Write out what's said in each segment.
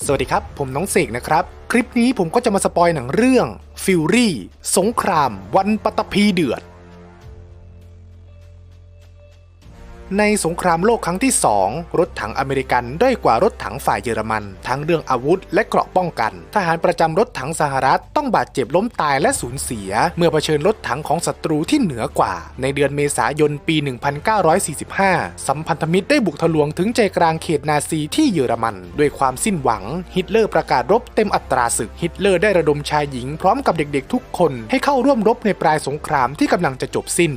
สวัสดีครับ ผมน้องเสกนะครับ คลิปนี้ผมก็จะมาสปอยหนังเรื่อง Fury สงคราม วันปตพีเดือด ในสงครามโลกครั้งที่ 2 รถถังอเมริกันด้อยกว่ารถถังฝ่ายเยอรมัน ทั้งเรื่องอาวุธและเกราะป้องกัน ทหารประจำรถถังสหรัฐต้องบาดเจ็บล้มตายและสูญเสีย เมื่อเผชิญรถถังของศัตรูที่เหนือกว่า ในเดือนเมษายนปี 1945 สัมพันธมิตรได้บุกทะลวงถึงใจกลางเขตนาซีที่เยอรมัน ด้วยความสิ้นหวัง ฮิตเลอร์ประกาศรบเต็มอัตราศึกฮิตเลอร์ได้ระดมชายหญิงพร้อมกับเด็กๆทุกคนให้เข้าร่วมรบในปลายสงครามที่กำลังจะจบสิ้น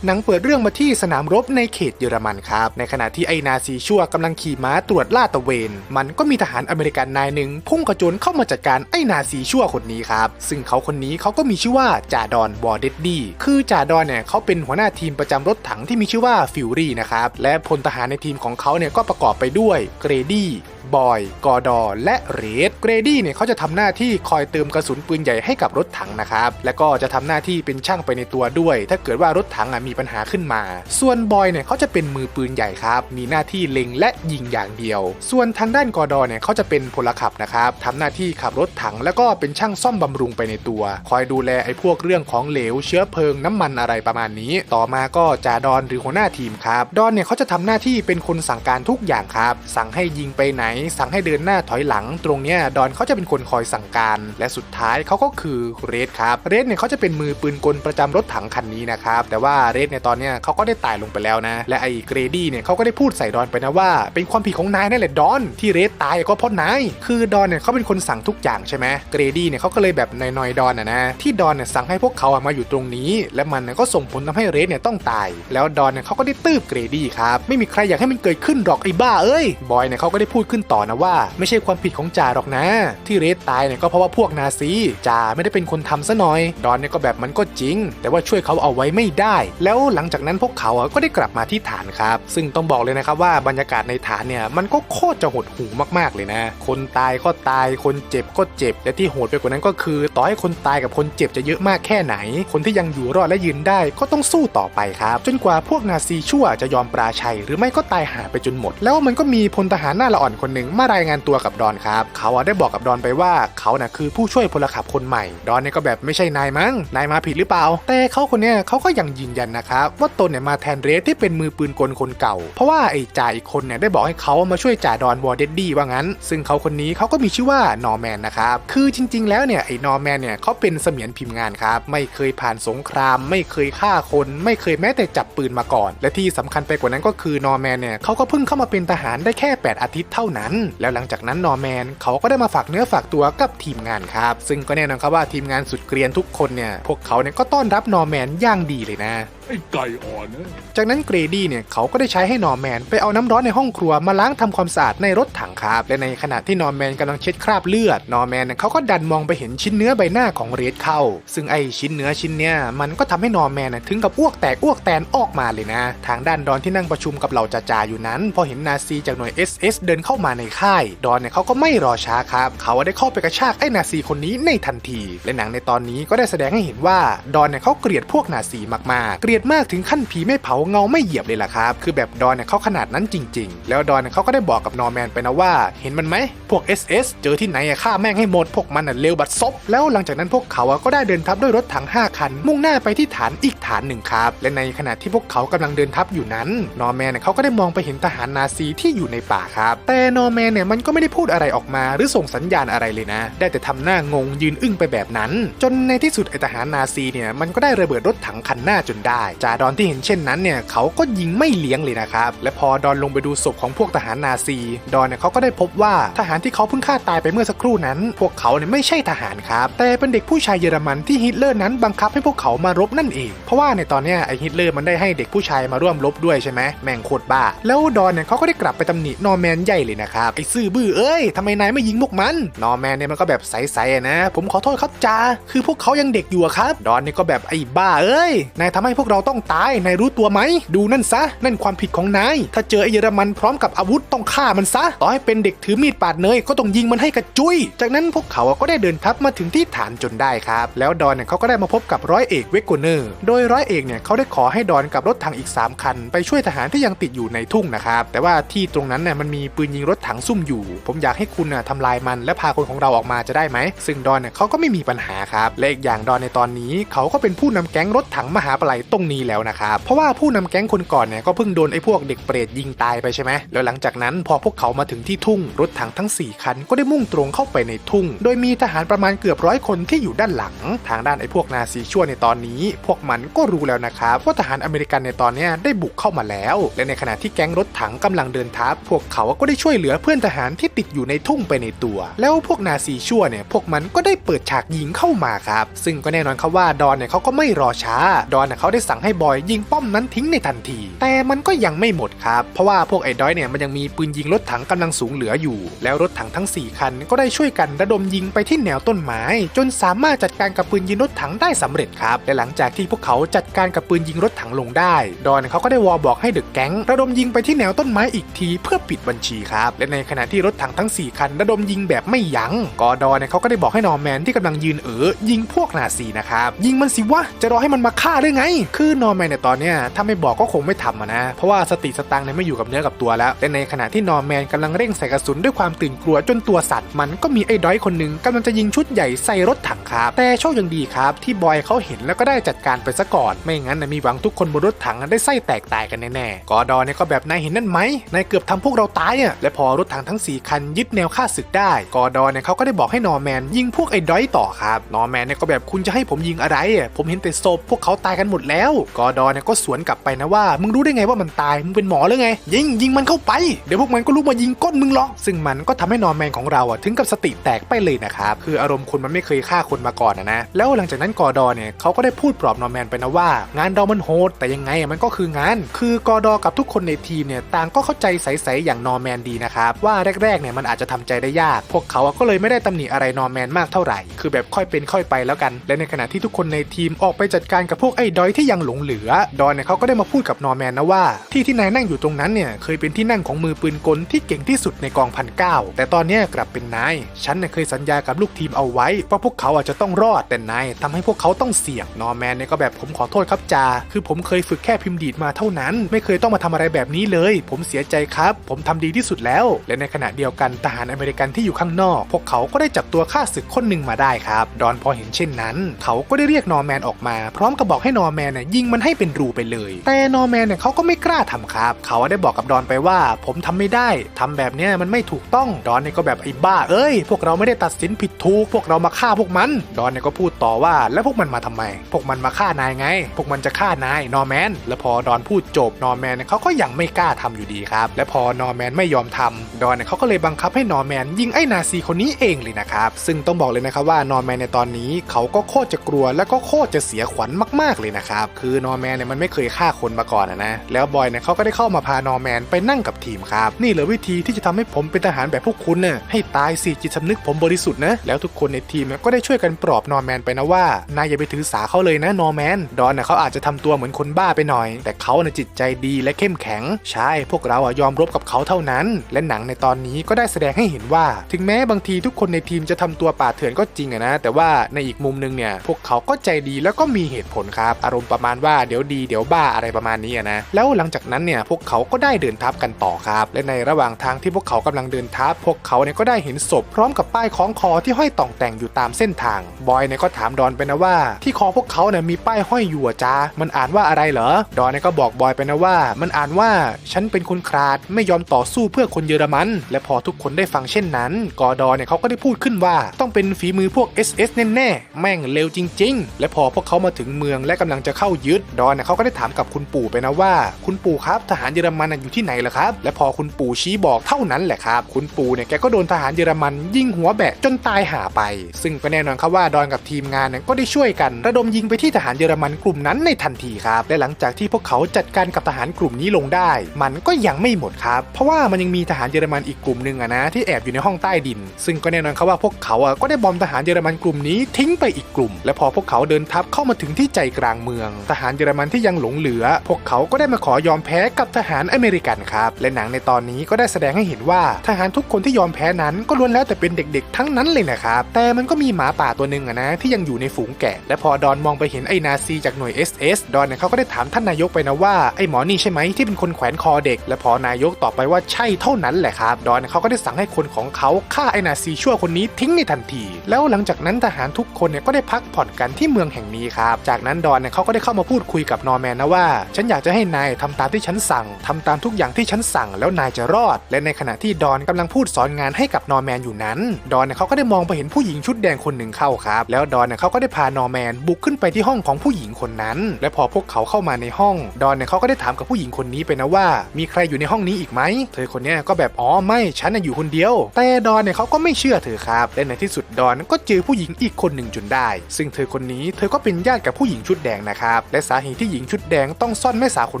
หนังเปิดเรื่องมาที่สนามรบในเขตเยอรมันครับ ในขณะที่ไอนาซีชั่วกำลังขี่ม้าตรวจล่าตะเวน มันก็มีทหารอเมริกันนายหนึ่งพุ่งกระโจนเข้ามาจัดการไอนาซีชั่วคนนี้ครับ ซึ่งเขาคนนี้เขาก็มีชื่อว่าจ่าดอนวอร์เดดดี้ คือจ่าดอนเนี่ยเขาเป็นหัวหน้าทีมประจำรถถังที่มีชื่อว่าฟิวรี่นะครับ และพลทหารในทีมของเขาเนี่ยก็ประกอบไปด้วยเกรดี้บอย กอดอ และเรดเกรดี้เนี่ยเขาจะทำหน้าที่คอยเติมกระสุนปืนใหญ่ให้กับรถถังนะครับ และก็จะทำหน้าที่เป็นช่างไปในตัวด้วย ถ้าเกิดว่ารถถังอะมีปัญหาขึ้นมา ส่วนบอยเนี่ยเขาจะเป็นมือปืนใหญ่ครับ มีหน้าที่เล็งและยิงอย่างเดียว ส่วนทางด้านกอดอเนี่ยเขาจะเป็นพลขับนะครับทำหน้าที่ขับรถถังแล้วก็เป็นช่างซ่อมบำรุงไปในตัว คอยดูแลไอ้พวกเรื่องของเหลวเชื้อเพลิงน้ำมันอะไรประมาณนี้ ต่อมาก็จ่าดอนหรือหัวหน้าทีมครับ ดอนเนี่ยเขาจะทำหน้าที่เป็นคนสั่งการทุกอย่างครับ สั่งให้ยิงไปไหนสั่งให้เดินหน้าถอยหลัง ตรงเนี้ยดอนเขาจะเป็นคนคอยสั่งการ และสุดท้ายเขาก็คือเรดครับเรดเนี่ยเขาจะเป็นมือปืนกลประจำรถถังคันนี้นะครับแต่ว่าเรดเนี่ยตอนเนี้ยเขาก็ได้ตายลงไปแล้วนะ และไอ้เกรดี้เนี่ยเขาก็ได้พูดใส่ดอนไปนะว่า เป็นความผิดของนายนั่นแหละดอน ที่เรดตายก็เพราะนายคือดอนเนี่ยเขาเป็นคนสั่งทุกอย่างใช่ไหมเกรดี้เนี่ยเขาก็เลยแบบนอยๆดอนอะนะที่ดอนเนี่ยสั่งให้พวกเขามาอยู่ตรงนี้ และมันเนี่ยก็ส่งผลทำให้เรดเนี่ยต้องตาย แล้วดอนเนี่ยเขาก็ได้ตืบเกรดี้ครับไม่มีใครอยากให้มันเกิดขึ้นหรอกไอ้บ้าเอ้ยบอยเนี่ยเขาก็ได้พูดขึ้นต่อนะว่า ไม่ใช่ความผิดของจ่าหรอกนะ ที่เรดตายเนี่ยก็เพราะว่าพวกนาซีจ่าไม่ได้เป็นคนทำซะหน่อย ดอนเนี่ยก็แบบมันก็จริง แต่ว่าช่วยเขาเอาไว้ไม่ได้ แล้วหลังจากนั้นพวกเขาอะก็ได้กลับมาที่ฐานครับ ซึ่งต้องบอกเลยนะครับว่าบรรยากาศในฐานเนี่ยมันก็โคตรจะหดหูมากๆเลยนะ คนตายก็ตายคนเจ็บก็เจ็บ และที่โหดไปกว่านั้นก็คือ ต่อให้คนตายกับคนเจ็บจะเยอะมากแค่ไหน คนที่ยังอยู่รอดและยืนได้ก็ต้องสู้ต่อไปครับ จนกว่าพวกนาซีชั่วจะยอมปราชัย หรือไม่ก็ตายหาไปจนหมด แล้วมันก็มีพลทหารหน้าละอ่อนคนหนึ่งมารายงานตัวกับดอนครับเขาได้บอกกับดอนไปว่าเขาน่ะคือผู้ช่วยพลขับคนใหม่ ดอนเนี่ยก็แบบไม่ใช่นายมั้งนายมาผิดหรือเปล่า แต่เขาคนเนี้ยเขาก็ยังยืนยันนะครับว่าตนเนี่ยมาแทนเรสที่เป็นมือปืนกลคนเก่า เพราะว่าไอ้จ่าอีกคนเนี่ยได้บอกให้เขามาช่วยจ่าดอนวอร์เดดดี้ว่างั้น ซึ่งเขาคนนี้เขาก็มีชื่อว่านอร์แมนนะครับคือจริง ๆ แล้วเนี่ยไอ้นอร์แมนเนี่ยเขาเป็นเสมียนพิมพ์งานครับไม่เคยผ่านสงคราม ไม่เคยฆ่าคน ไม่เคยแม้แต่จับปืนมาก่อน และที่สำคัญไปกว่านั้นก็คือนอร์แมนเนี่ยเขาก็เพิ่งเข้ามาเป็นทหารได้แค่ 8 อาทิตย์เท่านั้นแล้วหลังจากนั้นนอร์แมนเขาก็ได้มาฝากเนื้อฝากตัวกับทีมงานครับ ซึ่งก็แน่นอนครับว่าทีมงานสุดเกรียนทุกคนเนี่ยพวกเขาเนี่ยก็ต้อนรับนอร์แมนอย่างดีเลยนะไอ้ไก่อ่อนนะจากนั้นเกรดี้เนี่ยเขาก็ได้ใช้ให้นอร์แมนไปเอาน้ำร้อนในห้องครัวมาล้างทำความสะอาดในรถถังครับ และในขณะที่นอร์แมนกำลังเช็ดคราบเลือด นอร์แมนเนี่ยเขาก็ดันมองไปเห็นชิ้นเนื้อใบหน้าของเรดเข้า ซึ่งไอชิ้นเนื้อชิ้นเนี้ยมันก็ทำให้นอร์แมนน่ะถึงกับอ้วกแตกอ้วกแตนออกมาเลยนะ ทางด้านดอนที่นั่งประชุมกับเหล่าจ่าจ่าอยู่นั้น พอเห็นนาซีจากหน่วย SS เดินเข้ามาในค่าย ดอนเนี่ยเขาก็ไม่รอช้าครับ เขาได้เข้าไปกระชากไอ้นาซีคนนี้ในทันที และหนังในตอนนี้ก็ได้แสดงให้เห็นว่า ดอนเนี่ยเขาเกลียดพวกนาซีมากๆ เกลียดมากถึงขั้นผีไม่เผาเงาไม่เหยียบเลยล่ะครับ คือแบบดอนเนี่ยเขาขนาดนั้นจริง ๆ แล้วดอนเนี่ยเขาก็ได้บอกกับนอร์แมนไปนะว่า เห็นมันไหมพวก SS เจอที่ไหนอะฆ่าแม่งให้หมดพวกมันน่ะเลวบัดซบแล้วหลังจากนั้นพวกเขาอะก็ได้เดินทัพด้วยรถถัง5คัน มุ่งหน้าไปที่ฐานอีกฐานหนึ่งครับ และในขณะที่พวกเขากำลังเดินทัพอยู่นั้น นอร์แมนเนี่ยเขาก็ได้มองไปเห็นทหารนาซีที่อยู่ในป่าครับแต่นอร์แมนเนี่ยมันก็ไม่ได้พูดอะไรออกมาหรือส่งสัญญาณอะไรเลยนะ ได้แต่ทำหน้างงยืนอึ้งไปแบบนั้น จนในที่สุดไอทหารนาซีเนี่ยมันก็ได้ระเบิดรถถังคันหน้าจนได้ จาดอนที่เห็นเช่นนั้นเนี่ยเขาก็ยิงไม่เลี้ยงเลยนะครับ และพอดอนลงไปดูศพของพวกทหารนาซี ดอนเนี่ยเขาก็ได้พบว่าทหารที่เขาเพิ่งฆ่าตายไปเมื่อสักครู่นั้น พวกเขาเนี่ยไม่ใช่ทหารครับ แต่เป็นเด็กผู้ชายเยอรมันที่ฮิตเลอร์นั้นบังคับให้พวกเขามารบนั่นเอง เพราะว่าในตอนเนี้ยไอฮิตเลอร์มันได้ให้เด็กผู้ชายมาร่วมรบด้วยใช่ไหมแม่งโคตรบ้า แล้วดอนเนี่ยเขาก็ได้กลับไปตำหนินอร์แมนใหญ่เลยนะครับไอซื่อบื้อเอ้ยทำไมนายไม่ยิงพวกมัน นอร์แมนเนี่ยมันก็แบบใสๆนะ ผมขอโทษครับจ้าคือพวกเขายังเด็กอยู่ครับดอนเนี่ยก็แบบไอ้บ้าเอ้ยนายทำให้พวกเราต้องตายนายรู้ตัวไหมดูนั่นซะ นั่นความผิดของนายถ้าเจอไอเยอรมันพร้อมกับอาวุธต้องฆ่ามันซะต่อให้เป็นเด็กถือมีดปาดเนยก็ต้องยิงมันให้กระจุย จากนั้นพวกเขาก็ได้เดินทัพมาถึงที่ฐานจนได้ครับ แล้วดอนเนี่ยเขาก็ได้มาพบกับร้อยเอกเวกโกเนอร์ โดยร้อยเอกเนี่ยเขาได้ขอให้ดอนกับรถถังอีก 3 คัน ไปช่วยทหารที่ยังติดอยู่ในทุ่งนะครับ แต่ว่าที่ตรงนั้นเนี่ยมันมีปืนยิงรถถังซุ่มอยู่ ผมอยากให้คุณน่ะทำลายมันและพาคนของเราออกมาจะได้ไหม ซึ่งดอนเนี่ยเขาก็ไม่มีปัญหาครับและอีกอย่างดอนในตอนนี้เขาก็เป็นผู้นำแก๊งรถถังมหาปลัยตรงนี้แล้วนะครับเพราะว่าผู้นำแก๊งคนก่อนเนี่ยก็เพิ่งโดนไอ้พวกเด็กเปรตยิงตายไปใช่ไหมแล้วหลังจากนั้นพอพวกเขามาถึงที่ทุ่งรถถังทั้ง 4 คันก็ได้มุ่งตรงเข้าไปในทุ่ง โดยมีทหารประมาณเกือบร้อยคนที่อยู่ด้านหลัง ทางด้านไอ้พวกนาซีชั่วในตอนนี้ พวกมันก็รู้แล้วนะครับว่าทหารอเมริกันในตอนนี้ได้บุกเข้ามาแล้ว และในขณะที่แก๊งรถถังกำลังเดินทัพพวกเขาก็ได้ช่วยเหลือเพื่อนทหารที่ติดอยู่ในทุ่งไปในตัว แล้วพวกนาซีชั่วเนี่ยพวกมันก็ได้เปิดฉากยิงเข้ามาครับ ซึ่งก็แน่นอนครับว่าดอนเนี่ยเขาก็ไม่รอช้า ดอนเนี่ยเขาได้สั่งให้บอยยิงป้อมนั้นทิ้งในทันที แต่มันก็ยังไม่หมดครับ เพราะว่าพวกไอ้ดอยเนี่ยมันยังมีปืนยิงรถถังกำลังสูงเหลืออยู่ แล้วรถถังทั้ง 4 คันก็ได้ช่วยกันระดมยิงไปที่แนวต้นไม้ จนสามารถจัดการกับปืนยิงรถถังได้สำเร็จครับ และหลังจากที่พวกเขาจัดการกับปืนยิงรถถังลงได้ ดอนเขาก็ได้วอบอกให้เดอะแก๊งระดมยิงไปที่แนวต้นไม้อีกทีเพื่อปิดบัญชีครับและในขณะที่รถถังทั้ง 4 คันระดมยิงแบบไม่ยัง้งกอดอเนี่ยเขาก็ได้บอกให้นอร์แมนที่กำลังยืนเอ๋อยิงพวกนาซีนะครับ ยิงมันสิวะ จะรอให้มันมาฆ่าได้ไง คือนอร์แมนในตอนเนี้ยถ้าไม่บอกก็คงไม่ทำนะ เพราะว่าสติสตังเนี่ยไม่อยู่กับเนื้อกับตัวแล้วและในขณะที่นอร์แมนกำลังเร่งใส่กระสุนด้วยความตื่นกลัวจนตัวสั่นมันก็มีไอ้ดอยคนหนึ่งกำลังจะยิงชุดใหญ่ใส่รถถังครับแต่โชคยังดีครับ ที่บอยเขาเห็นแล้วก็ได้จัดการไปซะก่อน ไม่งั้นนะมีหวังทุกคนบนรถถังได้ไส้แตกตายกันแน่ๆกอดอเนี่ยก็แบบนายเห็นนั่นไหมนายเกือบทำพวกเราตายอะและพอรถถังทั้ง 4 คันยึดแนวฆ่าศึกได้ กอดอนเนี่ยเขาก็ได้บอกให้นอร์แมน ยิงพวกไอ้ดอยต่อครับ นอร์แมนเนี่ยก็แบบคุณจะให้ผมยิงอะไรอะผมเห็นแต่ศพพวกเขาตายกันหมดแล้ว กอดอนเนี่ยก็สวนกลับไปนะว่า มึงรู้ได้ไงว่ามันตาย มึงเป็นหมอหรือไง ยิงยิงมันเข้าไป เดี๋ยวพวกมันก็ลุกมายิงก้นมึงหรอก ซึ่งมันก็ทำให้นอร์แมนของเราอะถึงกับสติแตกไปเลยนะครับ คืออารมณ์คนมันไม่เคยฆ่าคนมาก่อนนะนะ แล้วหลังจากนั้นกอดอนเนี่ยเขาก็ได้พูดปลอบนอร์แมนไปนะว่า งานเรามันโหดแต่ยังไงมันก็คืองาน คือกอดอกับทุกคนในทีมเนี่ยต่างก็เข้าใจใสๆอย่างนอร์แมนดีนะครับ ว่าแรกๆเนี่ยมันอาจจะทำใจได้ยาก พวกเขาก็เลยไม่ได้ตำหนิอะไรนอร์แมนมากเท่าไหร่ คือแบบค่อยเป็นค่อยไปแล้วกัน และในขณะที่ทุกคนในทีมออกไปจัดการกับพวกไอ้ดอยที่ยังหลงเหลือ ดอนเนี่ยเขาก็ได้มาพูดกับนอร์แมนนะว่า ที่ที่นายนั่งอยู่ตรงนั้นเนี่ยเคยเป็นที่นั่งของมือปืนกลที่เก่งที่สุดในกองพันเก้าแต่ตอนนี้กลับเป็นนายฉันเนี่ยเคยสัญญากับลูกทีมเอาไว้ว่าพวกเขาอาจจะต้องรอดแต่นายทำให้พวกเขาต้องเสี่ยงนอร์แมนเนี่ยก็แบบผมขอโทษครับจาคือผมเคยฝึกแค่พิมพ์ดีดมาเท่านั้น ไม่เคยต้องมาทำอะไรแบบนี้เลย ผมเสียใจครับ ผมทำดีที่สุดแล้วและในขณะเดียวกันทหารอเมริกันที่อยู่ข้างนอก พวกเขาก็ได้จับตัวฆ่าศึกคนหนึ่งมาได้ครับ ดอนพอเห็นเช่นนั้น เขาก็ได้เรียกนอร์แมนออกมา พร้อมกับบอกให้นอร์แมนเนี่ยยิงมันให้เป็นรูไปเลย แต่นอร์แมนเนี่ยเขาก็ไม่กล้าทำครับ เขาได้บอกกับดอนไปว่า ผมทำไม่ได้ทำแบบเนี้ยมันไม่ถูกต้อง ดอนเนี่ยก็แบบไอ้บ้า เอ้ย พวกเราไม่ได้ตัดสินผิดถูก พวกเรามาฆ่าพวกมัน ดอนเนี่ยก็พูดต่อว่า แล้วพวกมันมาทำไม พวกมันมาฆ่านายไง พวกมันจะฆ่านายนอร์แมน แล้วพอดอนพูดจบ นอร์แมนเนี่ยเขาก็ยังไม่กล้าทำอยู่ดีครับ และพอนอร์แมนไม่ยอมทำดอนเนี่ยเขาก็เลยบังคับให้นอร์แมนยิงไอ้นาซีคนนี้เองเลยนะครับซึ่งต้องบอกเลยนะครับว่านอร์แมนในตอนนี้เขาก็โคตรจะกลัวและก็โคตรจะเสียขวัญมากๆเลยนะครับคือนอร์แมนเนี่ยมันไม่เคยฆ่าคนมาก่อนนะนะแล้วบอยเนี่ยเขาก็ได้เข้ามาพานอร์แมนไปนั่งกับทีมครับนี่เหลือวิธีที่จะทำให้ผมเป็นทหารแบบพวกคุณเน่ะให้ตายสิจิตสำนึกผมบริสุทธิ์นะแล้วทุกคนในทีมเนี่ยก็ได้ช่วยกันปลอบนอร์แมนไปนะว่านายอย่าไปถือสาเขาเลยนะนอร์แมนดอนเน่ะเขาอาจจะทำตัวเหมือนคนบ้าไปหน่อย แต่เขาน่ะจิตใจดีและเข้มแข็ง ใช่พวกเราอะยอมรบกับเขาเท่านั้น และหนังในตอนนี้ก็ได้แสดงให้เห็นว่า ถึงแม้บางทีทุกคนในทีมจะทำตัวป่าเถื่อนก็จริงอะนะ แต่ว่าในอีกมุมนึงเนี่ยพวกเขาก็ใจดีแล้วก็มีเหตุผลครับ อารมณ์ประมาณว่าเดี๋ยวดีเดี๋ยวบ้าอะไรประมาณนี้อะนะแล้วหลังจากนั้นเนี่ยพวกเขาก็ได้เดินทัพกันต่อครับ และในระหว่างทางที่พวกเขากำลังเดินทัพพวกเขาเนี่ยก็ได้เห็นศพพร้อมกับป้ายคล้องคอที่ห้อยต่องแต่งอยู่ตามเส้นทางบอยเนี่ยก็ถามดอนไปนะว่า ที่คอพวกเขาเนี่ยมีป้ายห้อยอยู่จ้ามันอ่านว่าอะไรเหรอดอนเนี่ยก็บอกบอยไปนะว่า มันอ่านว่าฉันเป็นคนคราดไม่ยอมต่อสู้เพื่อคนเยอรมัน และพอทุกคนได้ฟังเช่นนั้น กอดอเนี่ยเขาก็ได้พูดขึ้นว่าต้องเป็นฝีมือพวก SS แน่ๆ แม่งเร็วจริง ๆ และพอพวกเขามาถึงเมืองและกำลังจะเข้ายึด ดอนเนี่ยเขาก็ได้ถามกับคุณปู่ไปนะว่า คุณปู่ครับทหารเยอรมันอยู่ที่ไหนล่ะครับ และพอคุณปู่ชี้บอกเท่านั้นแหละครับ คุณปู่เนี่ยแกก็โดนทหารเยอรมันยิงหัวแบะจนตายหาไป ซึ่งก็แน่นอนครับว่าดอนกับทีมงานเนี่ยก็ได้ช่วยกัน ระดมยิงไปที่ทหารเยอรมันกลุ่มนั้นในทันทีครับและหลังจากที่พวกเขาจัดการกับทหารกลุ่มนี้ลงได้ มันก็ยังไม่หมดครับ เพราะว่ามันยังมีทหารหารเยอรมันอีกกลุ่มหนึ่งอะนะที่แอบอยู่ในห้องใต้ดิน ซึ่งก็แน่นอนครับว่าพวกเขาอะก็ได้บอมทหารเยอรมันกลุ่มนี้ทิ้งไปอีกกลุ่ม และพอพวกเขาเดินทัพเข้ามาถึงที่ใจกลางเมือง ทหารเยอรมันที่ยังหลงเหลือ พวกเขาก็ได้มาขอยอมแพ้กับทหารอเมริกันครับและหนังในตอนนี้ก็ได้แสดงให้เห็นว่าทหารทุกคนที่ยอมแพ้นั้นก็ล้วนแล้วแต่เป็นเด็กๆ ทั้งนั้นเลยนะครับแต่มันก็มีหมาป่าตัวหนึ่งอะนะที่ยังอยู่ในฝูงแกะ และพอดอนมองไปเห็นไอ้นาซีจากหน่วย SS ดอนเนี่ยเขาก็ได้ถามท่านนายกไปนะว่าไอ้หมอนี่ใช่ไหมที่เป็นคนแขวนคอเด็ก และพอนายกตอบไปว่าใช่เท่านั้นนั้นแหละครับ ดอนเขาก็ได้สั่งให้คนของเขาฆ่าไอ้นาซีชั่วคนนี้ทิ้งในทันที แล้วหลังจากนั้นทหารทุกคนเนี่ยก็ได้พักผ่อนกันที่เมืองแห่งนี้ครับ จากนั้นดอนเนี่ยเขาก็ได้เข้ามาพูดคุยกับนอร์แมนนะว่า ฉันอยากจะให้นายทำตามที่ฉันสั่งทำตามทุกอย่างที่ฉันสั่งแล้วนายจะรอด และในขณะที่ดอนกำลังพูดสอนงานให้กับนอร์แมนอยู่นั้น ดอนเนี่ยเขาก็ได้มองไปเห็นผู้หญิงชุดแดงคนหนึ่งเข้าครับ แล้วดอนเนี่ยเขาก็ได้พานอร์แมนบุกขึ้นไปที่ห้องของผู้หญิงคนนั้น และพอพวกเขาเข้ามาในห้อง ดอนเนี่ยเขาก็ได้ถามกับผู้หญิงคนนี้ไปนะว่า มีใครอยู่ในห้องนี้อีกไหมเธอคนนี้ยก็แบบอ๋อไม่ฉันน่ะอยู่คนเดียว แต่ดอนเนี่ยเขาก็ไม่เชื่อเธอครับและในที่สุดดอนก็เจอผู้หญิงอีกคนหนึ่งจนได้ ซึ่งเธอคนนี้เธอก็เป็นญาติกับผู้หญิงชุดแดงนะครับและสาเหตุที่หญิงชุดแดงต้องซ่อนแม่สาวคน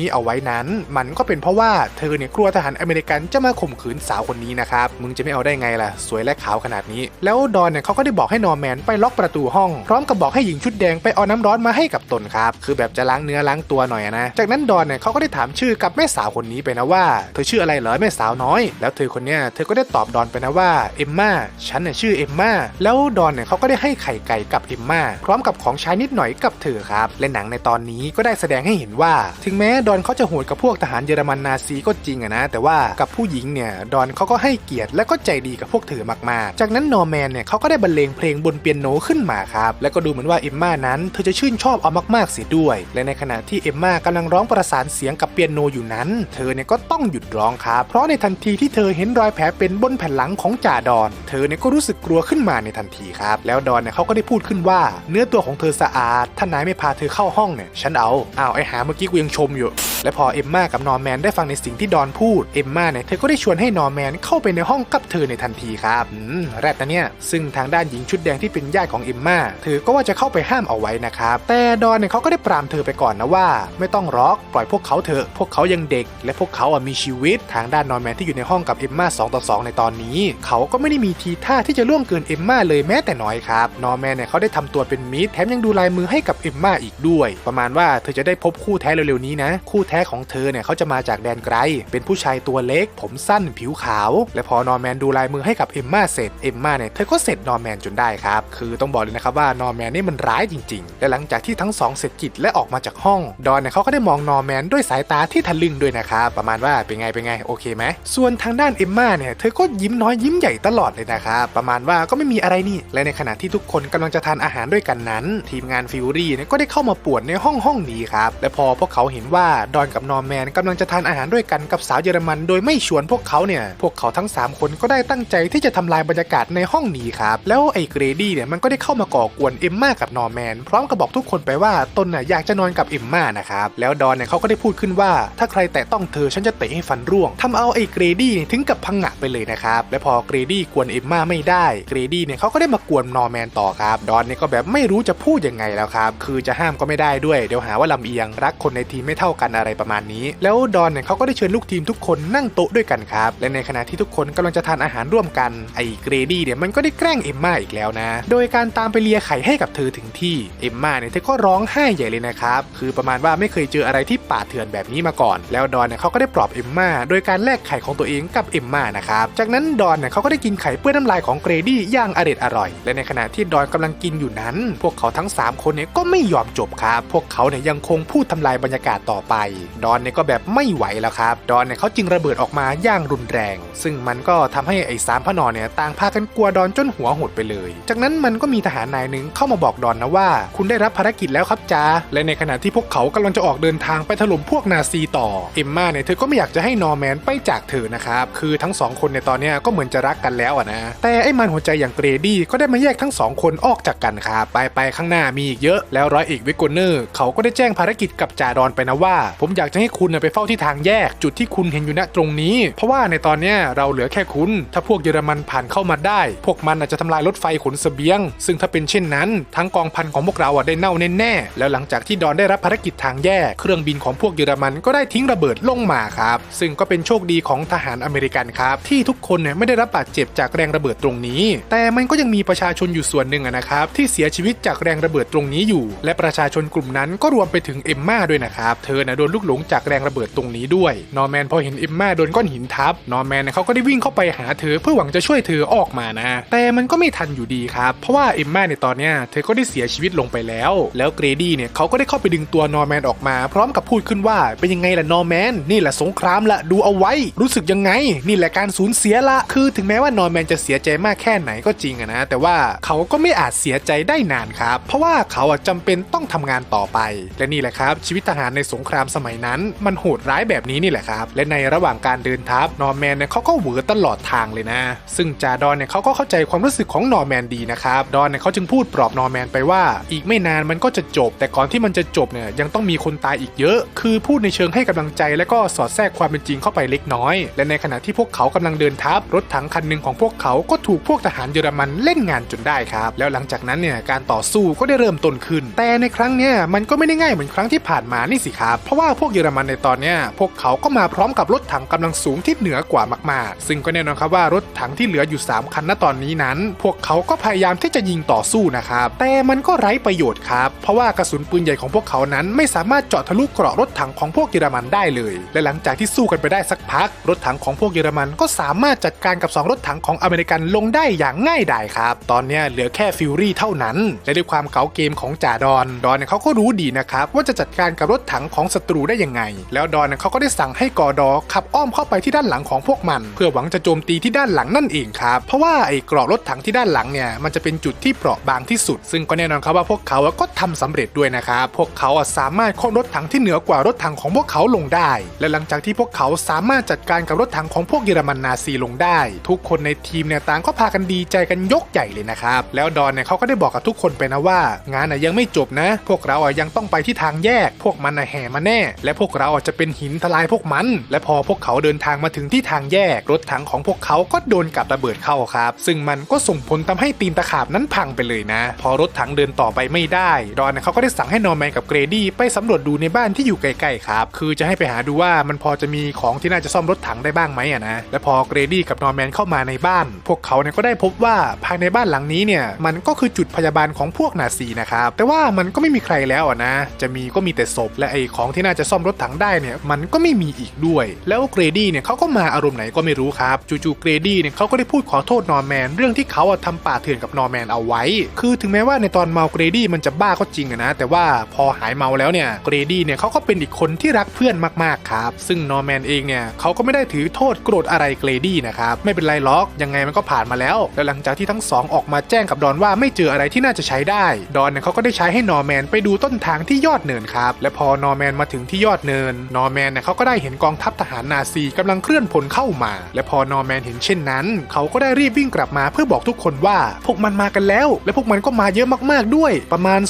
นี้เอาไว้นั้น มันก็เป็นเพราะว่าเธอเนี่ยกลัวทหารอเมริกันจะมาข่มขืนสาวคนนี้นะครับมึงจะไม่เอาได้ไงล่ะ สวยและขาวขนาดนี้ แล้วดอนเนี่ยเขาก็ได้บอกให้นอร์แมนไปล็อกประตูห้อง พร้อมกับบอกให้หญิงชุดแดงไปเอาน้ำร้อนมาให้กับตนครับคือแบบจะล้างเนื้อล้างตัวหน่อยนะ จากนั้นดอนเนี่ยเขาก็ได้ถามชื่อกับแม่สาวคนนี้ไปนะว่า เธอชื่ออะไรเหรอแม่สาวน้อยแล้วเธอคนเนี้ยเธอก็ได้ตอบดอนไปนะว่าเอมมาฉันเนี่ยชื่อเอมมาแล้วดอนเนี่ยเขาก็ได้ให้ไข่ไก่กับเอมมาพร้อมกับของใช้นิดหน่อยกับเธอครับ และหนังในตอนนี้ก็ได้แสดงให้เห็นว่า ถึงแม้ดอนเขาจะโหดกับพวกทหารเยอรมันนาซีก็จริงอะนะ แต่ว่ากับผู้หญิงเนี่ยดอนเขาก็ให้เกียรติและก็ใจดีกับพวกเธอมากๆ จากนั้นนอร์แมนเนี่ยเขาก็ได้บรรเลงเพลงบนเปียโนขึ้นมาครับและก็ดูเหมือนว่าเอมมานั้นเธอจะชื่นชอบเอามากๆเสียด้วย และในขณะที่เอมมากำลังร้องประสานเสียงกับเปียโนอยู่นั้น เธอเนี่ยก็ต้องหยุดร้องครับเพราะในทันทีที่เธอเห็นรอยแผลเป็นบนแผ่นหลังของจ่าดอน เธอเนี่ยก็รู้สึกกลัวขึ้นมาในทันทีครับ แล้วดอนเนี่ยเขาก็ได้พูดขึ้นว่า เนื้อตัวของเธอสะอาด ถ้านายไม่พาเธอเข้าห้องเนี่ย ฉันเอา อ้าวไอหาเมื่อกี้กูยังชมอยู่ และพอเอมมากับนอร์แมนได้ฟังในสิ่งที่ดอนพูด เอมมาเนี่ยเธอก็ได้ชวนให้นอร์แมนเข้าไปในห้องกับเธอในทันทีครับอืมแรดนะเนี่ย ซึ่งทางด้านหญิงชุดแดงที่เป็นญาติของเอมมาเธอก็ว่าจะเข้าไปห้ามเอาไว้นะครับ แต่ดอนเนี่ยเขาก็ได้ปรามเธอไปก่อนนะว่า ไม่ต้องร็อกปล่อยพวกเขาเถอะ พวกเขายังเด็ก และพวกเขาอะมีชีวิต ทางด้านนอร์แมนที่อยู่ในห้องกับเอมมา2ต่อ2ในตอนนี้ เขาก็ไม่ได้มีทีท่าที่จะล่วงเกินเอมมาเลยแม้แต่น้อยครับนอร์แมนเนี่ยเขาได้ทำตัวเป็นมิตรแถมยังดูลายมือให้กับเอมมาอีกด้วย ประมาณว่าเธอจะได้พบคู่แท้เร็วๆนี้นะ คู่แท้ของเธอเนี่ยเขาจะมาจากแดนไกล เป็นผู้ชายตัวเล็ก ผมสั้นผิวขาว และพอนอร์แมนดูลายมือให้กับเอมมาเสร็จเอมมาเนี่ยเธอก็เสร็จนอร์แมนจนได้ครับคือต้องบอกเลยนะครับว่านอร์แมนนี่มันร้ายจริงๆและหลังจากที่ทั้งสองเสร็จกิจและออกมาจากห้อง ดอนเนี่ยเขาก็ได้มองนอร์แมนด้วยสายตาที่ทะลึ่งด้วยนะครับประมาณว่าเป็นไงเป็นไงโอเคไหมส่วนทางด้านเอมมาเนี่ย เธอก็ยิ้มน้อยยิ้มใหญ่ตลอดเลยนะครับประมาณว่าก็ไม่มีอะไรนี่ และในขณะที่ทุกคนกำลังจะทานอาหารด้วยกันนั้น ทีมงานฟิวรี่เนี่ยก็ได้เข้ามาป่วนในห้องห้องนี้ครับและพอพวกเขาเห็นว่าดอนกับนอร์แมนกำลังจะทานอาหารด้วยกันกับสาวเยอรมัน โดยไม่ชวนพวกเขาเนี่ยพวกเขาทั้งสามคนก็ได้ตั้งใจที่จะทำลายบรรยากาศในห้องนี้ครับแล้วไอ้เกรดี้เนี่ยมันก็ได้เข้ามาก่อกวนเอมมากับนอร์แมนพร้อมกับบอกทุกคนไปว่าตนน่ะอยากจะนอนกับเอมมานะครับแล้วดอนเนี่ยเขาก็ได้พูดขึ้นว่า ถ้าใครแตะต้องเธอฉันจะเตะให้ฟันร่วงทำเอาไอ้เกรดี้ถึงกับพังงะไปเลยนะครับ และพอเกรดี้กวนเอมมาไม่ได้เกรดี้เนี่ยเขาก็ได้มากวนนอร์แมนต่อครับดอนเนี่ยก็แบบไม่รู้จะพูดยังไงแล้วครับ คือจะห้ามก็ไม่ได้ด้วย เดี๋ยวหาว่าลำเอียงรักคนในทีมไม่เท่ากันอะไรประมาณนี้ แล้วดอนเนี่ยเขาก็ได้เชิญลูกทีมทุกคนนั่งโต๊ะด้วยกันครับ และในขณะที่ทุกคนกำลังจะทานอาหารร่วมกัน ไอ้เกรดี้เนี่ยมันก็ได้แกล้งเอมมาอีกแล้วนะ โดยการตามไปเลียไข่ให้กับเธอถึงที่ เอมมาเนี่ยเธอก็ร้องไห้ใหญ่เลยนะครับ คือประมาณว่าไม่เคยเจออะไรที่ป่าเถื่อนแบบนี้มาก่อน แล้วดอนเนี่ยเขาก็ได้ปลอบเอมมาโดยการแลกไข่ของตัวเองกับเอมมานะครับ จากนั้นดอนเนี่ยเขาก็ได้กินไข่เปื้อนน้ำลายของเกรดี้อย่างอร็ดอร่อย และในขณะที่ดอนกำลังกินอยู่นั้น พวกเขาทั้ง 3 คนเนี่ยก็ไม่ยอมจบครับ พวกเขาเนี่ยยังคงพูดทำลายบรรยากาศต่อไป ดอนเนี่ยก็แบบไม่ไหวแล้วครับ ดอนเนี่ยเขาจึงระเบิดออกมาอย่างรุนแรง ซึ่งมันก็ทำให้ไอ้สามพนอนเนี่ยต่างพากันกลัวดอนจนหัวหดไปเลย จากนั้นมันก็มีทหารนายหนึ่งเข้ามาบอกดอนนะว่า คุณได้รับภารกิจแล้วครับจ้าและในขณะที่พวกเขากำลังจะออกเดินทางไปถล่มพวกนาซีต่อเอมมาเนี่ยเธอก็ไม่อยากจะให้นอร์แมนไปจากเธอนะครับ คือทั้งสองคนในตอนนี้ก็เหมือนจะรักกันแล้วนะ แต่ไอ้มันหัวใจอย่างเกรดี้ก็ได้มาแยกทั้งสองคนออกจากกันครับไปไปข้างหน้ามีอีกเยอะ แล้วร้อยเอกวิกกเนอร์เขาก็ได้แจ้งภารกิจกับจ่าดอนไปนะว่า ผมอยากจะให้คุณไปเฝ้าที่ทางแยกจุดที่คุณเห็นอยู่ณตรงนี้ เพราะว่าในตอนนี้เราเหลือแค่คุณ ถ้าพวกเยอรมันผ่านเข้ามาได้ พวกมันอาจจะทำลายรถไฟขนเสบียง ซึ่งถ้าเป็นเช่นนั้น ทั้งกองพันของพวกเราอะได้เน่าแน่ๆแล้วหลังจากที่ดอนได้รับภารกิจทางแยก เครื่องบินของพวกเยอรมันก็ได้ทิ้งระเบิดลงมาครับ ซึ่งก็เป็นโชคดีของททหารอเมริกันครับ ที่ทุกคนเนี่ยไม่ได้รับบาดเจ็บจากแรงระเบิดตรงนี้ แต่มันก็ยังมีประชาชนอยู่ส่วนหนึ่งนะครับที่เสียชีวิตจากแรงระเบิดตรงนี้อยู่ และประชาชนกลุ่มนั้นก็รวมไปถึงเอมมาด้วยนะครับเธอน่ะโดนลูกหลงจากแรงระเบิดตรงนี้ด้วย นอร์แมนพอเห็นเอมมาโดนก้อนหินทับนอร์แมนเนี่ยเขาก็ได้วิ่งเข้าไปหาเธอเพื่อหวังจะช่วยเธอออกมานะ แต่มันก็ไม่ทันอยู่ดีครับ เพราะว่าเอมมาในตอนเนี้ยเธอก็ได้เสียชีวิตลงไปแล้ว แล้วเกรดี้เนี่ยเขาก็ได้เข้าไปดึงตัวนอร์แมนออกมา พร้อมกับพูดขึ้นว่าเป็นยังไงล่ะนอร์แมนนี่แหละสงครามละดูเอาไว้รู้สึกยังยังไง นี่แหละการสูญเสียละ คือถึงแม้ว่านอร์แมนจะเสียใจมากแค่ไหนก็จริงอะนะ แต่ว่าเขาก็ไม่อาจเสียใจได้นานครับ เพราะว่าเขาอะจำเป็นต้องทำงานต่อไป และนี่แหละครับ ชีวิตทหารในสงครามสมัยนั้น มันโหดร้ายแบบนี้นี่แหละครับ และในระหว่างการเดินทัพนอร์แมนเนี่ยเขาก็เหวอตลอดทางเลยนะ ซึ่งจาดอนเนี่ยเขาก็เข้าใจความรู้สึกของนอร์แมนดีนะครับ ดอนเนี่ยเขาจึงพูดปลอบนอร์แมนไปว่า อีกไม่นานมันก็จะจบ แต่ก่อนที่มันจะจบเนี่ยยังต้องมีคนตายอีกเยอะ คือพูดในเชิงให้กำลังใจ และก็สอดแทรกความเป็นจริงเข้าไปเล็กน้อยและในขณะที่พวกเขากำลังเดินทัพรถถังคันหนึ่งของพวกเขาก็ถูกพวกทหารเยอรมันเล่นงานจนได้ครับ แล้วหลังจากนั้นเนี่ยการต่อสู้ก็ได้เริ่มต้นขึ้น แต่ในครั้งเนี้ยมันก็ไม่ได้ง่ายเหมือนครั้งที่ผ่านมานี่สิครับเพราะว่าพวกเยอรมันในตอนเนี้ยพวกเขาก็มาพร้อมกับรถถังกำลังสูงที่เหนือกว่ามาก ๆ ซึ่งก็แน่นอนครับว่ารถถังที่เหลืออยู่ 3 คันณตอนนี้นั้น พวกเขาก็พยายามที่จะยิงต่อสู้นะครับแต่มันก็ไร้ประโยชน์ครับเพราะว่ากระสุนปืนใหญ่ของพวกเขานั้นไม่สามารถเจาะทะลุเกราะรถถังของพวกเยอรมันได้เลย และหลังจากที่สู้กันไปได้สักพักรถถังของพวกเยอรมัน ก็สามารถจัดการกับสองรถถังของอเมริกันลงได้อย่างง่ายดายครับ ตอนนี้เหลือแค่ฟิวรี่เท่านั้น และด้วยความเก๋าเกมของจ่าดอน ดอนเนี่ยเขาก็รู้ดีนะครับว่าจะจัดการกับรถถังของศัตรูได้ยังไง แล้วดอนเนี่ยเขาก็ได้สั่งให้กอดอขับอ้อมเข้าไปที่ด้านหลังของพวกมัน เพื่อหวังจะโจมตีที่ด้านหลังนั่นเองครับ เพราะว่าไอ้เกราะรถถังที่ด้านหลังเนี่ยมันจะเป็นจุดที่เปราะบางที่สุด ซึ่งก็แน่นอนครับว่าพวกเขาก็ทำสำเร็จด้วยนะครับพวกเขาสามารถโค่นรถถังที่เหนือกว่ารถถังของพวกเขาลงได้ และหลังจากที่พวกเขาสามารถจัดการกับรถถังของพวกเยอรมันนาซีลงได้ ทุกคนในทีมเนี่ยต่างก็พากันดีใจกันยกใหญ่เลยนะครับ แล้วดอนเนี่ยเขาก็ได้บอกกับทุกคนไปนะว่า งานน่ะยังไม่จบนะ พวกเราอะยังต้องไปที่ทางแยก พวกมันน่ะแห่มาแน่ และพวกเราอะจะเป็นหินทลายพวกมัน และพอพวกเขาเดินทางมาถึงที่ทางแยก รถถังของพวกเขาก็โดนกับระเบิดเข้าครับ ซึ่งมันก็ส่งผลทำให้ตีนตะขาบนั้นพังไปเลยนะ พอรถถังเดินต่อไปไม่ได้ดอนเนยเขาก็ได้สั่งให้นอร์แมนกับเกรดี้ไปสำรวจดูในบ้านที่อยู่ใกล้ๆครับคือจะให้ไปหาดูว่ามันพอจะมีของที่น่าจะซ่อมรถถังได้บ้างไหมอะนะ และพอเกรดี้กับนอร์แมนเข้ามาในบ้าน พวกเขาเนี่ยก็ได้พบว่าภายในบ้านหลังนี้เนี่ยมันก็คือจุดพยาบาลของพวกนาซีนะครับ แต่ว่ามันก็ไม่มีใครแล้วอะนะ จะมีก็มีแต่ศพและไอของที่น่าจะซ่อมรถถังได้เนี่ยมันก็ไม่มีอีกด้วย แล้วเกรดี้เนี่ยเขาก็มาอารมณ์ไหนก็ไม่รู้ครับจู่ๆเกรดี้เนี่ยเขาก็ได้พูดขอโทษนอร์แมนเรื่องที่เขาอะทำป่าเถื่อนกับนอร์แมนเอาไว้ คือถึงแม้ว่าในตอนเมาเกรดี้มันจะบ้าก็จริงอะนะ แต่ว่าพอหายเมาแล้วเนี่ยเกรดี้เนี่ยเขาก็เป็นอีกคนที่รักเพื่อนมากๆครับ ซึ่งนอร์แมนเองเนี่ยเขาก็ไม่ได้ถือโทษโกรธอะไรเกรดี้นะครับ ไม่เป็นไรล็อกยังไงมันก็ผ่านมาแล้ว แล้วหลังจากที่ทั้งสองออกมาแจ้งกับดอนว่าไม่เจออะไรที่น่าจะใช้ได้ ดอนเนี่ยเขาก็ได้ใช้ให้นอร์แมนไปดูต้นทางที่ยอดเนินครับ และพอนอร์แมนมาถึงที่ยอดเนิน นอร์แมนเนี่ยเขาก็ได้เห็นกองทัพทหารนาซีกำลังเคลื่อนพลเข้ามา และพอนอร์แมนเห็นเช่นนั้น เขาก็ได้รีบวิ่งกลับมาเพื่อบอกทุกคนว่า พวกมันมากันแล้ว และพวกมันก็มาเยอะมากๆด้วย ประมาณ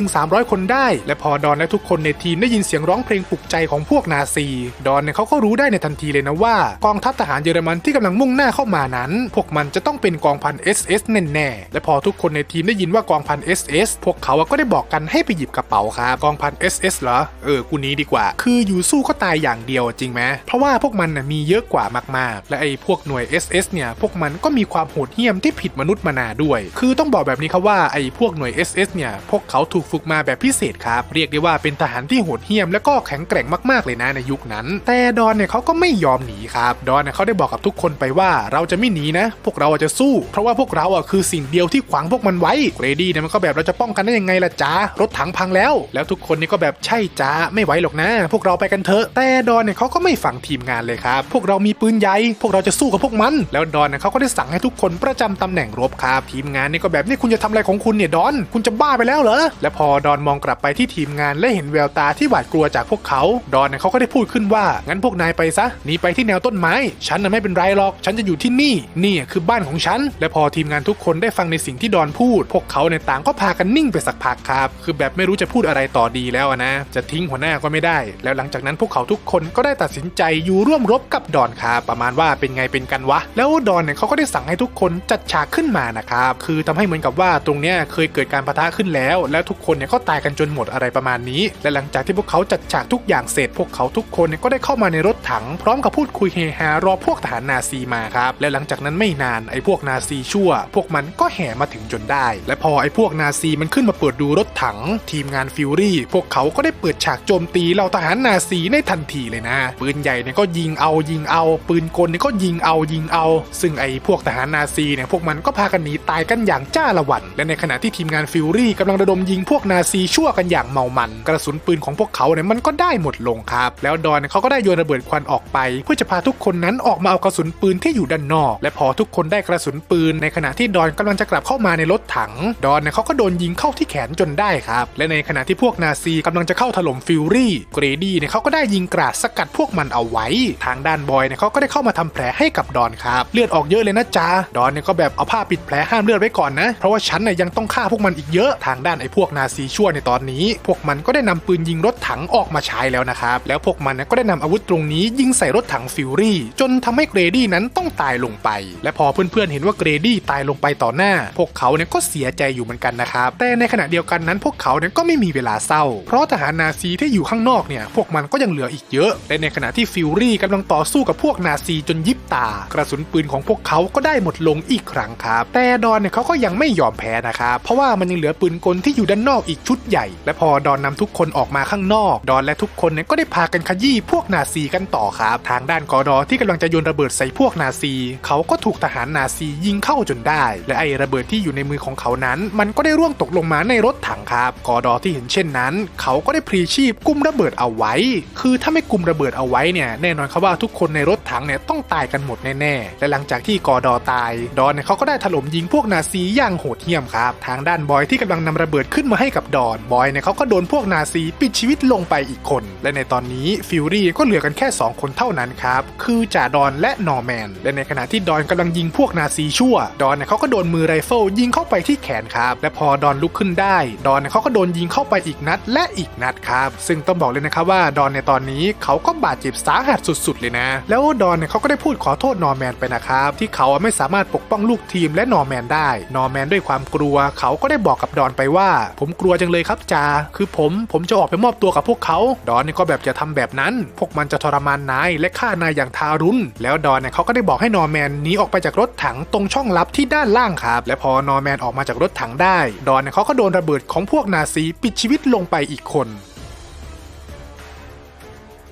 200-300 คนได้ และพอดอนและทุกคนในทีมได้ยินเสียงร้องเพลงปลุกใจของพวกนาซี ดอนเนี่ยเขาก็รู้ได้ในทันทีเลยนะว่ากองทัพทหารเยอรมันที่กำลังมุ่งหน้าเข้ามานั้น พวกมันจะต้องเป็นกองพัน SS แน่ๆและพอทุกคนในทีมได้ยินว่ากองพัน SS พวกเขาก็ได้บอกกันให้ไปหยิบกระเป๋าครับกองพัน SS เหรอเออกูนี้ดีกว่า คืออยู่สู้ก็ตายอย่างเดียวจริงไหมเพราะว่าพวกมันนะมีเยอะกว่ามากๆ และไอ้พวกหน่วย SS เนี่ยพวกมันก็มีความโหดเหี้ยมที่ผิดมนุษย์มานาด้วย คือต้องบอกแบบนี้ครับว่าไอ้พวกหน่วย SS เนี่ยพวกเขาถูกฝึกมาแบบพิเศษครับเรียกได้ว่าเป็นทหารที่โหดเหี้ยมและก็แข็งแกร่งมากๆเลยนะในยุคนั้น แต่ดอนเนี่ยเขาก็ไม่ยอมหนีครับดอนเนี่ยเขาได้บอกกับทุกคนไปว่าเราจะไม่หนีนะ พวกเราจะสู้ เพราะว่าพวกเราอะคือสิ่งเดียวที่ขวางพวกมันไว้เกรดี้เนี่ยมันก็แบบเราจะป้องกันได้ยังไงล่ะจ้ารถถังพังแล้ว แล้วทุกคนนี่ก็แบบใช่จ้าไม่ไหวหรอกนะ พวกเราไปกันเถอะแต่ดอนเนี่ยเขาก็ไม่ฟังทีมงานเลยครับ พวกเรามีปืนใหญ่พวกเราจะสู้กับพวกมัน แล้วดอนเนี่ยเขาก็ได้สั่งให้ทุกคนประจำตำแหน่งรบครับทีมงานนี่ก็แบบนี่คุณจะทำอะไรของคุณเนี่ยดอน คุณจะบ้าไปแล้วเหรอและพอดอนมองกลับไปที่ทีมงานและเห็นแววตาที่หวาดกลัวจากพวกเขาดอนเนี่ยเขาก็ได้พูดขึ้นว่างั้นพวกนายไปซะหนีไปที่แนวต้นไม้ ฉันน่ะไม่เป็นไรหรอก ฉันจะอยู่ที่นี่ นี่คือบ้านของฉัน และพอทีมงานทุกคนได้ฟังในสิ่งที่ดอนพูด พวกเขาในต่างก็พากันนิ่งไปสักพักครับ คือแบบไม่รู้จะพูดอะไรต่อดีแล้วนะ จะทิ้งหัวหน้าก็ไม่ได้ แล้วหลังจากนั้นพวกเขาทุกคนก็ได้ตัดสินใจอยู่ร่วมรบกับดอนครับประมาณว่าเป็นไงเป็นกันวะ แล้วดอนเนี่ยเขาก็ได้สั่งให้ทุกคนจัดฉากขึ้นมานะครับ คือทำให้เหมือนกับว่าตรงเนี้ยเคยเกิดการปะทะขึ้นแล้ว แล้วทุกคนเนี่ยก็ตายกันจนหมดอะไรประมาณนี้ และหลังจากที่พวกเขาจัดฉากทุกอย่างเสร็จ พวกเขาทุกคนเนี่ยก็ได้เข้ามาในรถถังพร้อมกับพูดคุยเฮฮารอพวกทหารนาซีมาครับ และหลังจากนั้นไม่นานไอ้พวกนาซีชั่ว พวกมันก็แห่มาถึงจนได้ และพอไอ้พวกนาซีมันขึ้นมาเปิดดูรถถัง ทีมงานฟิวรี่ พวกเขาก็ได้เปิดฉากโจมตีเหล่าทหารนาซีในทันทีเลยนะปืนใหญ่เนี่ยก็ยิงเอายิงเอา ปืนกลเนี่ยก็ยิงเอายิงเอา ซึ่งไอ้พวกทหารนาซีเนี่ยพวกมันก็พากันหนีตายกันอย่างจ้าละวัน และในขณะที่ทีมงานฟิวรี่กำลังระดมยิงพวกนาซีชั่วกันอย่างเมามัน กระสุนปืนของพวกเขาเนี่ยมันก็ได้หมดลงครับ แล้วดอนเนี่ยเขาก็ได้โยนระเบิดควันออกไปเพื่อจะพาทุกคนนั้นออกมาเอากระสุนปืนที่อยู่ด้านนอก และพอทุกคนได้กระสุนปืน ในขณะที่ดอนกำลังจะกลับเข้ามาในรถถัง ดอนเนี่ยเขาก็โดนยิงเข้าที่แขนจนได้ครับ และในขณะที่พวกนาซีกำลังจะเข้าถล่มฟิลลี่ เกรดี้เนี่ยเขาก็ได้ยิงกราดสกัดพวกมันเอาไว้ ทางด้านบอยเนี่ยเขาก็ได้เข้ามาทำแผลให้กับดอนครับ เลือดออกเยอะเลยนะจ๊ะดอนเนี่ยก็แบบเอาผ้าปิดแผลห้ามเลือดไว้ก่อนนะ เพราะว่าฉันเนี่ยยังต้องฆ่าพวกมันอีกเยอะ ทางด้านไอ้พวกนาซีชั่วในตอนนี้ พวกมันก็ได้นำปืนยิงรถถังออกมาใช้แล้วนะครับ แล้วพวกมันเนี่ยก็ได้นำอาวุธตรงนี้ยิงใส่รถถังฟิลลี่จนทำให้เกรดี้นั้นต้องตายลงไป และพอเพื่อนๆเห็นว่าเกรดี้ตายลงไปต่อหน้า พวกเขาเนี่ยก็เสียใจอยู่เหมือนกันนะครับ แต่ในขณะเดียวกันนั้นพวกเขาเนี่ยก็ไม่มีเวลาเศร้า เพราะทหารนาซีที่อยู่ข้างนอกเนี่ยพวกมันก็ยังเหลืออีกเยอะ และในขณะที่ฟิลลี่กำลังต่อสู้กับพวกนาซีจนยิบตา กระสุนปืนของพวกเขาก็ได้หมดลงอีกครั้งครับ แต่ดอนเนี่ยเขาก็ยังไม่ยอมแพ้นะครับ เพราะว่ามันยังเหลือปืนกลที่อยู่ด้านนอกอีกชุดใหญ่ และพอดอนนำทุกคนออกมาข้างนอก ดอนและทุกคนเนี่ยก็ได้พากันขยี้พวกนาซีกันต่อครับ ทางด้านกอดอที่กำลังจะโยนระเบิดใส่พวกนาซี เขาก็ถูกทหารนาซียิงเข้าจนได้ และไอ้ระเบิดที่อยู่ในมือของเขานั้น มันก็ได้ร่วงตกลงมาในรถถังครับกอดอที่เห็นเช่นนั้น เขาก็ได้พลีชีพกุมระเบิดเอาไว้ คือถ้าไม่กุมระเบิดเอาไว้เนี่ยแน่นอนครับว่าทุกคนในรถถังเนี่ยต้องตายกันหมดแน่ๆและหลังจากที่กอดอตาย ดอนเนี่ยเขาก็ได้ถล่มยิงพวกนาซีอย่างโหดเหี้ยมครับทางด้านบอยที่กำลังนำระเบิดขึ้นมาให้กับดอนบอยเนี่ยเขาก็โดนพวกนาซีปิดชีวิตลงไปอีกคน และในตอนนี้ฟิวรี่ก็เหลือกันแค่ 2 คนเท่านั้นครับคือจ่าดอนและนอร์แมน และในขณะที่ดอนกำลังยิงพวกนาซีชั่ว ดอนเนี่ยเขาก็โดนมือไรเฟิลยิงเข้าไปที่แขนครับ และพอดอนลุกขึ้นได้ ดอนเนี่ยเขาก็โดนยิงเข้าไปอีกนัดและอีกนัดครับ ซึ่งต้องบอกเลยนะครับว่าดอนในตอนนี้เขาก็บาดเจ็บสาหัสสุดๆ เลยนะ แล้วดอนเนี่ยเขาก็ได้พูดขอโทษนอร์แมนไปนะครับที่เขาไม่สามารถปกป้องลูกทีมและนอร์แมนได้ นอร์แมนด้วยความกลัว เขาก็ได้บอกกับดอนไปว่า ผมกลัวจังเลยครับจาคือผมผมจะออกไปมอบตัวกับพวกเขา ดอนเนี่ยก็แบบจะทำแบบนั้น พวกมันจะทรมานนายและฆ่านายอย่างทารุณแล้วดอนเนี่ยเขาก็ได้บอกให้นอร์แมนหนีออกไปจากรถถังตรงช่องลับที่ด้านล่างครับและพอนอร์แมนออกมาจากรถถังได้ ดอนเนี่ยเขาก็โดนระเบิดของพวกนาซีปิดชีวิตลงไปอีกคน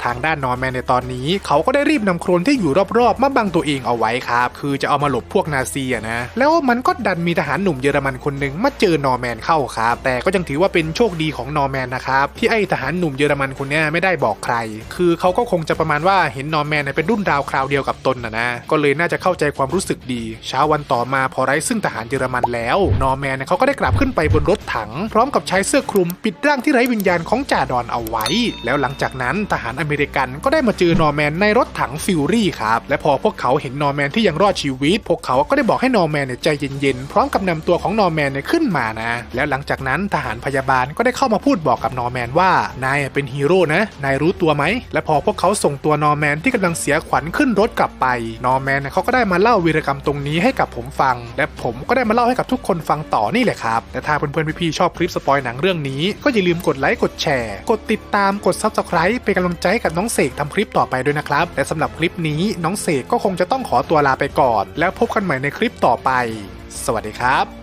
ทางด้านนอร์แมนในตอนนี้ เขาก็ได้รีบนำโครนที่อยู่รอบๆ มาบังตัวเองเอาไว้ครับ คือจะเอามาหลบพวกนาซีอะนะ แล้วมันก็ดันมีทหารหนุ่มเยอรมันคนหนึ่งมาเจอนอร์แมนเข้าครับ แต่ก็ยังถือว่าเป็นโชคดีของนอร์แมนนะครับ ที่ไอทหารหนุ่มเยอรมันคนนี้ไม่ได้บอกใคร คือเขาก็คงจะประมาณว่าเห็นนอร์แมนเป็นรุ่นราวคราวเดียวกับตนนะนะ ก็เลยน่าจะเข้าใจความรู้สึกดี เช้าวันต่อมาพอไร้ซึ่งทหารเยอรมันแล้ว นอร์แมนเนี่ยเขาก็ได้กลับขึ้นไปบนรถถัง พร้อมกับใช้เสื้อคลุมปิดร่างที่ไร้วิญญาณของจ่าดอนเอาไว้ แล้วหลังจากนั้นทหารอเมริกันก็ได้มาเจอนอร์แมนในรถถังฟิลลี่ครับและพอพวกเขาเห็นนอร์แมนที่ยังรอดชีวิต พวกเขาก็ได้บอกให้นอร์แมนเนี่ยใจเย็นๆพร้อมกับนำตัวของนอร์แมนเนี่ยขึ้นมานะ แล้วหลังจากนั้นทหารพยาบาลก็ได้เข้ามาพูดบอกกับนอร์แมนว่านายเป็นฮีโร่นะนายรู้ตัวไหมและพอพวกเขาส่งตัวนอร์แมนที่กำลังเสียขวัญขึ้นรถกลับไปนอร์แมนเนี่ยเขาก็ได้มาเล่าวีรกรรมตรงนี้ให้กับผมฟัง และผมก็ได้มาเล่าให้กับทุกคนฟังต่อนี่แหละครับและถ้าเพื่อนๆพี่ๆชอบคลิปสปอยหนังเรื่องนี้ ก็อย่าลืมกดไลค์กดแชร์ กดติดตามกด Subscribe เป็นกำลังใจใกับน้องเสกทำคลิปต่อไปด้วยนะครับ และสำหรับคลิปนี้น้องเสกก็คงจะต้องขอตัวลาไปก่อน แล้วพบกันใหม่ในคลิปต่อไป สวัสดีครับ